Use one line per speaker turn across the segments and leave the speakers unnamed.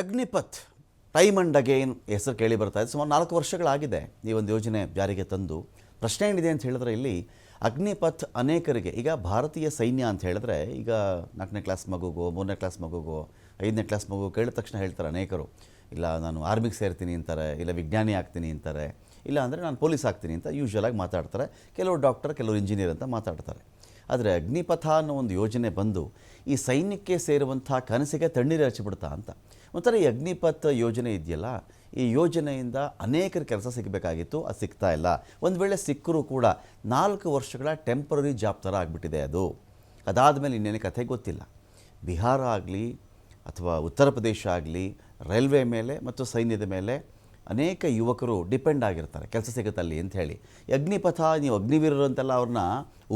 Agnipath time and again ಹೆಸರು ಕೇಳಿ ಬರ್ತಾ ಇದೆ. ಸುಮಾರು ನಾಲ್ಕು ವರ್ಷಗಳಾಗಿದೆ ಈ ಒಂದು ಯೋಜನೆ ಜಾರಿಗೆ ತಂದು. ಪ್ರಶ್ನೆ ಏನಿದೆ ಅಂತ ಹೇಳಿದ್ರೆ ಇಲ್ಲಿ ಅಗ್ನಿಪಥ್ ಅನೇಕರಿಗೆ, ಈಗ ಭಾರತೀಯ ಸೈನ್ಯ ಅಂತ ಹೇಳಿದ್ರೆ ಈಗ ನಾಲ್ಕನೇ ಕ್ಲಾಸ್ ಮಗುಗೋ, ಮೂರನೇ ಕ್ಲಾಸ್ ಮಗುಗೋ, ಐದನೇ ಕ್ಲಾಸ್ ಮಗು ಕೇಳಿದ ತಕ್ಷಣ ಹೇಳ್ತಾರೆ ಅನೇಕರು. ಇಲ್ಲ ನಾನು ಆರ್ಮಿಗೆ ಸೇರ್ತೀನಿ ಅಂತಾರೆ, ಇಲ್ಲ ವಿಜ್ಞಾನಿ ಆಗ್ತೀನಿ ಅಂತಾರೆ, ಇಲ್ಲ ಅಂದರೆ ನಾನು ಪೊಲೀಸ್ ಆಗ್ತೀನಿ ಅಂತ ಯೂಶ್ವಲಾಗಿ ಮಾತಾಡ್ತಾರೆ. ಕೆಲವರು ಡಾಕ್ಟರ್ ಕೆಲವರು ಇಂಜಿನಿಯರ್ ಅಂತ ಮಾತಾಡ್ತಾರೆ. ಆದರೆ ಅಗ್ನಿಪಥ ಅನ್ನೋ ಒಂದು ಯೋಜನೆ ಬಂದು ಈ ಸೈನ್ಯಕ್ಕೆ ಸೇರುವಂಥ ಕನಸಿಗೆ ತಣ್ಣೀರು ಹಚ್ಚಿಬಿಡ್ತಾ ಅಂತ. ಒಂಥರ ಈ ಅಗ್ನಿಪಥ ಯೋಜನೆ ಇದೆಯಲ್ಲ? ಈ ಯೋಜನೆಯಿಂದ ಅನೇಕರ ಕೆಲಸ ಸಿಗಬೇಕಾಗಿತ್ತು, ಅದು ಸಿಗ್ತಾ ಇಲ್ಲ. ಒಂದು ವೇಳೆ ಸಿಕ್ಕರೂ ಕೂಡ ನಾಲ್ಕು ವರ್ಷಗಳ ಟೆಂಪರರಿ ಜಾಬ್ ಥರ ಆಗಿಬಿಟ್ಟಿದೆ ಅದು. ಅದಾದಮೇಲೆ ಇನ್ನೇನು ಕಥೆ ಗೊತ್ತಿಲ್ಲ. ಬಿಹಾರ ಆಗಲಿ, ಅಥವಾ ಉತ್ತರ ಪ್ರದೇಶ ಆಗಲಿ, ರೈಲ್ವೆ ಮೇಲೆ ಮತ್ತು ಸೈನ್ಯದ ಮೇಲೆ ಅನೇಕ ಯುವಕರು ಡಿಪೆಂಡ್ ಆಗಿರ್ತಾರೆ, ಕೆಲಸ ಸಿಗುತ್ತಲ್ಲಿ ಅಂತ ಹೇಳಿ. ಅಗ್ನಿಪಥ ನೀವು ಅಗ್ನಿವೀರರು ಅಂತೆಲ್ಲ ಅವ್ರನ್ನ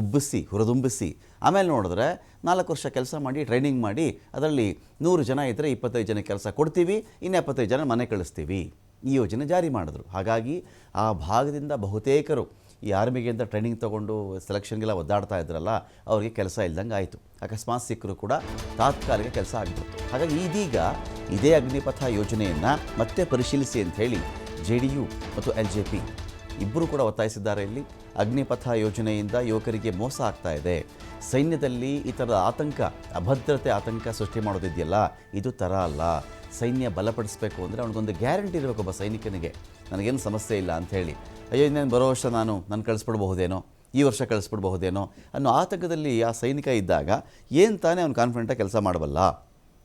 ಉಬ್ಬಿಸಿ, ಹುರಿದುಂಬಿಸಿ, ಆಮೇಲೆ ನೋಡಿದ್ರೆ ನಾಲ್ಕು ವರ್ಷ ಕೆಲಸ ಮಾಡಿ, ಟ್ರೈನಿಂಗ್ ಮಾಡಿ, ಅದರಲ್ಲಿ ನೂರು ಜನ ಇದ್ದರೆ ಇಪ್ಪತ್ತೈದು ಜನ ಕೆಲಸ ಕೊಡ್ತೀವಿ, ಇನ್ನು ಎಪ್ಪತ್ತೈದು ಜನ ಮನೆ ಕಳಿಸ್ತೀವಿ. ಈ ಯೋಜನೆ ಜಾರಿ ಮಾಡಿದ್ರು. ಹಾಗಾಗಿ ಆ ಭಾಗದಿಂದ ಬಹುತೇಕರು ಈ ಆರ್ಮಿಗೆ ಅಂತ ಟ್ರೈನಿಂಗ್ ತೊಗೊಂಡು ಸೆಲೆಕ್ಷನ್ಗೆಲ್ಲ ಒದ್ದಾಡ್ತಾ ಇದ್ರಲ್ಲ, ಅವರಿಗೆ ಕೆಲಸ ಇಲ್ದಂಗೆ ಆಯಿತು ಅಕಸ್ಮಾತ್ ಸಿಕ್ಕರು ಕೂಡ ತಾತ್ಕಾಲಿಕ ಕೆಲಸ ಆಗಿಬಿಡ್ತು. ಹಾಗಾಗಿ ಇದೀಗ ಇದೇ ಅಗ್ನಿಪಥ ಯೋಜನೆಯನ್ನು ಮತ್ತೆ ಪರಿಶೀಲಿಸಿ ಅಂತ ಹೇಳಿ ಜೆ ಡಿ ಯು ಮತ್ತು ಎಲ್ ಜೆ ಪಿ ಇಬ್ಬರೂ ಕೂಡ ಒತ್ತಾಯಿಸಿದ್ದಾರೆ ಇಲ್ಲಿ. ಅಗ್ನಿಪಥ ಯೋಜನೆಯಿಂದ ಯುವಕರಿಗೆ ಮೋಸ ಆಗ್ತಾ ಇದೆ. ಸೈನ್ಯದಲ್ಲಿ ಈ ಥರದ ಆತಂಕ, ಅಭದ್ರತೆ ಆತಂಕ ಸೃಷ್ಟಿ ಮಾಡೋದಿದೆಯಲ್ಲ, ಇದು ಥರ ಅಲ್ಲ. ಸೈನ್ಯ ಬಲಪಡಿಸಬೇಕು ಅಂದರೆ ಅವನಿಗೊಂದು ಗ್ಯಾರಂಟಿ ಇರಬೇಕು ಒಬ್ಬ ಸೈನಿಕನಿಗೆ. ನನಗೇನು ಸಮಸ್ಯೆ ಇಲ್ಲ ಅಂಥೇಳಿ ಅಯ್ಯೋ, ಇನ್ನೇನು ಬರೋ ವರ್ಷ ನಾನು ನಾನು ಕಳಿಸ್ಬಿಡ್ಬಹುದೇನೋ? ಈ ವರ್ಷ ಕಳಿಸ್ಬಿಡ್ಬಹುದೇನೋ? ಅನ್ನೋ ಆತಂಕದಲ್ಲಿ ಆ ಸೈನಿಕ ಇದ್ದಾಗ ಏನು ತಾನೇ ಅವ್ನು ಕಾನ್ಫಿಡೆಂಟಾಗಿ ಕೆಲಸ ಮಾಡಬಲ್ಲ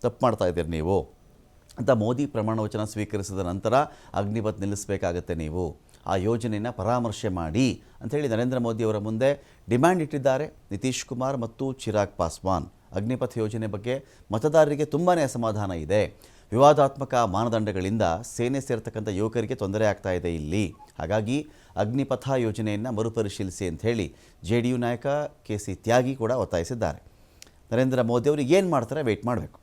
ತಪ್ಪು ಮಾಡ್ತಾ ಇದ್ದೀರಿ ನೀವು. ಅಂತ ಮೋದಿ ಪ್ರಮಾಣ ವಚನ ಸ್ವೀಕರಿಸಿದ ನಂತರ ಅಗ್ನಿಪಥ್ ನಿಲ್ಲಿಸಬೇಕಾಗತ್ತೆ ನೀವು. ಆ ಯೋಜನೆಯನ್ನು ಪರಾಮರ್ಶೆ ಮಾಡಿ ಅಂಥೇಳಿ ನರೇಂದ್ರ ಮೋದಿಯವರ ಮುಂದೆ ಡಿಮ್ಯಾಂಡ್ ಇಟ್ಟಿದ್ದಾರೆ. ನಿತೀಶ್ ಕುಮಾರ್ ಮತ್ತು ಚಿರಾಗ್ ಪಾಸ್ವಾನ್. ಅಗ್ನಿಪಥ್ ಯೋಜನೆ ಬಗ್ಗೆ ಮತದಾರರಿಗೆ ತುಂಬಾ ಅಸಮಾಧಾನ ಇದೆ. ವಿವಾದಾತ್ಮಕ ಮಾನದಂಡಗಳಿಂದ ಸೇನೆ ಸೇರ್ತಕ್ಕಂಥ ಯುವಕರಿಗೆ ತೊಂದರೆ ಆಗ್ತಾ ಇದೆ ಇಲ್ಲಿ. ಹಾಗಾಗಿ ಅಗ್ನಿಪಥ ಯೋಜನೆಯನ್ನು ಮರುಪರಿಶೀಲಿಸಿ ಅಂಥೇಳಿ ಜೆ ಡಿ ಯು ನಾಯಕ ಕೆ ಸಿ ತ್ಯಾಗಿ ಕೂಡ ಒತ್ತಾಯಿಸಿದ್ದಾರೆ. ನರೇಂದ್ರ ಮೋದಿ ಅವರು ಏನು ಮಾಡ್ತಾರೆ ವೆಯ್ಟ್ ಮಾಡಬೇಕು.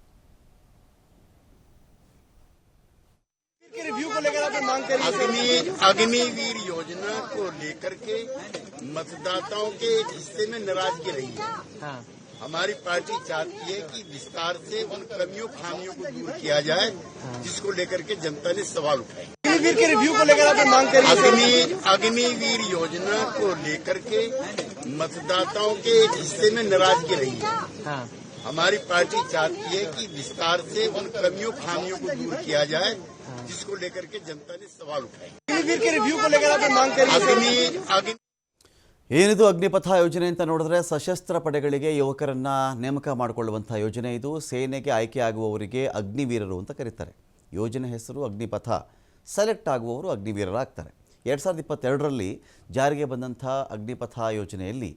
अग्निवीर योजना को लेकर के मतदाताओं के एक हिस्से में नाराज़गी रही है। हमारी पार्टी चाहती है कि विस्तार से उन कमियों खामियों को दूर किया जाए जिसको लेकर के जनता ने सवाल उठाए।
अग्निवीर के रिव्यू को लेकर आप मांग कर।
अग्नि अग्निवीर योजना को लेकर के मतदाताओं के एक हिस्से में नाराज़गी रही है। हमारी पार्टी चाहती है कि विस्तार से उन कमियों खामियों को दूर किया जाए जिसको लेकर के जनता ने सवाल उठाए
अग्निवीर के रिव्यू को लेकर आप मांग कर
अग्नि अग्नि
ಏನಿದು ಅಗ್ನಿಪಥ ಯೋಜನೆ ಅಂತ ನೋಡಿದ್ರೆ ಸಶಸ್ತ್ರ ಪಡೆಗಳಿಗೆ ಯುವಕರನ್ನು ನೇಮಕ ಮಾಡಿಕೊಳ್ಳುವಂಥ ಯೋಜನೆ ಇದು ಸೇನೆಗೆ ಆಯ್ಕೆ ಆಗುವವರಿಗೆ ಅಗ್ನಿವೀರರು ಅಂತ ಕರೀತಾರೆ ಯೋಜನೆ ಹೆಸರು ಅಗ್ನಿಪಥ ಸೆಲೆಕ್ಟ್ ಆಗುವವರು ಅಗ್ನಿವೀರರಾಗ್ತಾರೆ ಎರಡು ಸಾವಿರದ ಇಪ್ಪತ್ತೆರಡರಲ್ಲಿ ಜಾರಿಗೆ ಬಂದಂಥ ಅಗ್ನಿಪಥ ಯೋಜನೆಯಲ್ಲಿ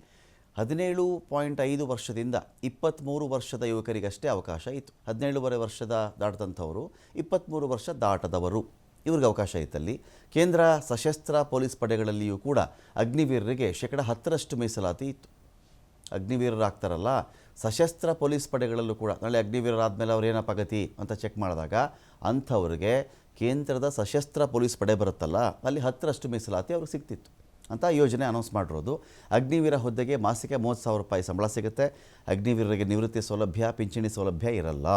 ಹದಿನೇಳು ಪಾಯಿಂಟ್ ಐದು ವರ್ಷದಿಂದ ಇಪ್ಪತ್ತ್ಮೂರು ವರ್ಷದ ಯುವಕರಿಗಷ್ಟೇ ಅವಕಾಶ ಇತ್ತು. ಹದಿನೇಳುವರೆ ವರ್ಷದ ದಾಟದಂಥವರು ಇಪ್ಪತ್ತ್ಮೂರು ವರ್ಷ ದಾಟದವರು. ಇವ್ರಿಗೆ ಅವಕಾಶ ಇತ್ತಲ್ಲಿ. ಕೇಂದ್ರ ಸಶಸ್ತ್ರ ಪೊಲೀಸ್ ಪಡೆಗಳಲ್ಲಿಯೂ ಕೂಡ ಅಗ್ನಿವೀರರಿಗೆ ಶೇಕಡ ಹತ್ತರಷ್ಟು ಮೀಸಲಾತಿ ಇತ್ತು. ಅಗ್ನಿವೀರರಾಗ್ತಾರಲ್ಲ, ಸಶಸ್ತ್ರ ಪೊಲೀಸ್ ಪಡೆಗಳಲ್ಲೂ ಕೂಡ, ನಾಳೆ ಅಗ್ನಿವೀರರಾದ್ಮೇಲೆ ಅವ್ರು ಏನಪ್ಪ ಗತಿ ಅಂತ ಚೆಕ್ ಮಾಡಿದಾಗ ಅಂಥವ್ರಿಗೆ ಕೇಂದ್ರದ ಸಶಸ್ತ್ರ ಪೊಲೀಸ್ ಪಡೆ ಬರುತ್ತಲ್ಲ, ಅಲ್ಲಿ ಹತ್ತರಷ್ಟು ಮೀಸಲಾತಿ ಅವ್ರಿಗೆ ಸಿಗ್ತಿತ್ತು. ಅಂತ ಯೋಜನೆ ಅನೌನ್ಸ್ ಮಾಡಿರೋದು. ಅಗ್ನಿವೀರ ಹುದ್ದೆಗೆ ಮಾಸಿಕ ಮೂವತ್ತು ಸಾವಿರ ರೂಪಾಯಿ ಸಂಬಳ ಸಿಗುತ್ತೆ. ಅಗ್ನಿವೀರರಿಗೆ ನಿವೃತ್ತಿ ಸೌಲಭ್ಯ, ಪಿಂಚಣಿ ಸೌಲಭ್ಯ ಇರಲ್ಲ.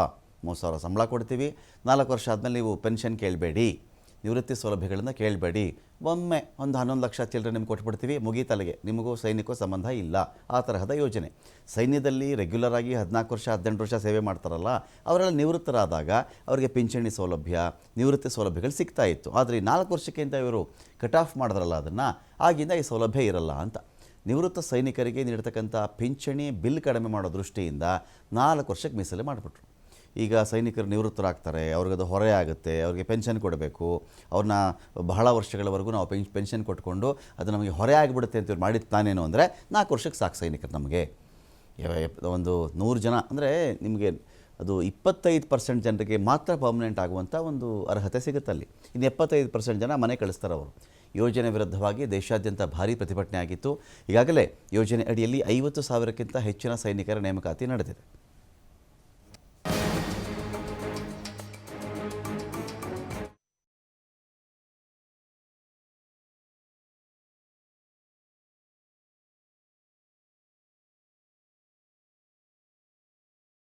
ಮೂವತ್ತು ಸಾವಿರ ಸಂಬಳ ಕೊಡ್ತೀವಿ. ನಾಲ್ಕು ವರ್ಷ ಆದಮೇಲೆ ನೀವು ಪೆನ್ಷನ್ ಕೇಳಬೇಡಿ. ನಿವೃತ್ತಿ ಸೌಲಭ್ಯಗಳನ್ನು ಕೇಳಬೇಡಿ. ಒಮ್ಮೆ ಒಂದು ಹನ್ನೊಂದು ಲಕ್ಷ ಚಿಲ್ಲರೆ ನಿಮ್ಗೆ ಕೊಟ್ಬಿಡ್ತೀವಿ ಮುಗೀತಲೆಗೆ ನಿಮಗೂ ಸೈನಿಕಕ್ಕೂ ಸಂಬಂಧ ಇಲ್ಲ. ಆ ತರಹದ ಯೋಜನೆ. ಸೈನ್ಯದಲ್ಲಿ ರೆಗ್ಯುಲರ್ ಆಗಿ ಹದಿನಾಲ್ಕು ವರ್ಷ, ಹದಿನೆಂಟು ವರ್ಷ ಸೇವೆ ಮಾಡ್ತಾರಲ್ಲ, ಅವರೆಲ್ಲ ನಿವೃತ್ತರಾದಾಗ ಅವರಿಗೆ ಪಿಂಚಣಿ ಸೌಲಭ್ಯ, ನಿವೃತ್ತಿ ಸೌಲಭ್ಯಗಳು ಸಿಗ್ತಾ ಇತ್ತು. ಆದರೆ ಈ ನಾಲ್ಕು ವರ್ಷಕ್ಕಿಂತ ಇವರು ಕಟ್ ಆಫ್ ಮಾಡಿದ್ರಲ್ಲ ಅದನ್ನು, ಆಗಿಂದ ಈ ಸೌಲಭ್ಯ ಇರಲ್ಲ ಅಂತ. ನಿವೃತ್ತ ಸೈನಿಕರಿಗೆ ನೀಡತಕ್ಕಂಥ ಪಿಂಚಣಿ ಬಿಲ್ ಕಡಿಮೆ ಮಾಡೋ ದೃಷ್ಟಿಯಿಂದ ನಾಲ್ಕು ವರ್ಷಕ್ಕೆ ಮೀಸಲು ಮಾಡಿಬಿಟ್ರು. ಈಗ ಸೈನಿಕರು ನಿವೃತ್ತರಾಗ್ತಾರೆ ಅವ್ರಿಗದು ಹೊರೆ ಆಗುತ್ತೆ, ಅವ್ರಿಗೆ ಪೆನ್ಷನ್ ಕೊಡಬೇಕು, ಅವ್ರನ್ನ ಬಹಳ ವರ್ಷಗಳವರೆಗೂ ನಾವು ಪೆನ್, ಪೆನ್ಷನ್ ಕೊಟ್ಕೊಂಡು ಅದು ನಮಗೆ ಹೊರೆ ಆಗಿಬಿಡುತ್ತೆ ಅಂತ ಇವ್ರು ಮಾಡಿದ್ದು ತಾನೇನು ಅಂದರೆ ನಾಲ್ಕು ವರ್ಷಕ್ಕೆ ಸಾಕು ಸೈನಿಕರು ನಮಗೆ. ಒಂದು ನೂರು ಜನ ಅಂದರೆ ನಿಮಗೆ ಅದು ಇಪ್ಪತ್ತೈದು ಪರ್ಸೆಂಟ್ ಜನರಿಗೆ ಮಾತ್ರ ಪರ್ಮನೆಂಟ್ ಆಗುವಂಥ ಒಂದು ಅರ್ಹತೆ ಸಿಗುತ್ತೆ ಅಲ್ಲಿ. ಇನ್ನು ಎಪ್ಪತ್ತೈದು ಪರ್ಸೆಂಟ್ ಜನ ಮನೆ ಕಳಿಸ್ತಾರೆ ಅವರು. ಯೋಜನೆ ವಿರುದ್ಧವಾಗಿ ದೇಶಾದ್ಯಂತ ಭಾರೀ ಪ್ರತಿಭಟನೆ ಆಗಿತ್ತು. ಈಗಾಗಲೇ ಯೋಜನೆ ಅಡಿಯಲ್ಲಿ ಐವತ್ತು ಸಾವಿರಕ್ಕಿಂತ ಹೆಚ್ಚಿನ ಸೈನಿಕರ ನೇಮಕಾತಿ ನಡೆದಿದೆ.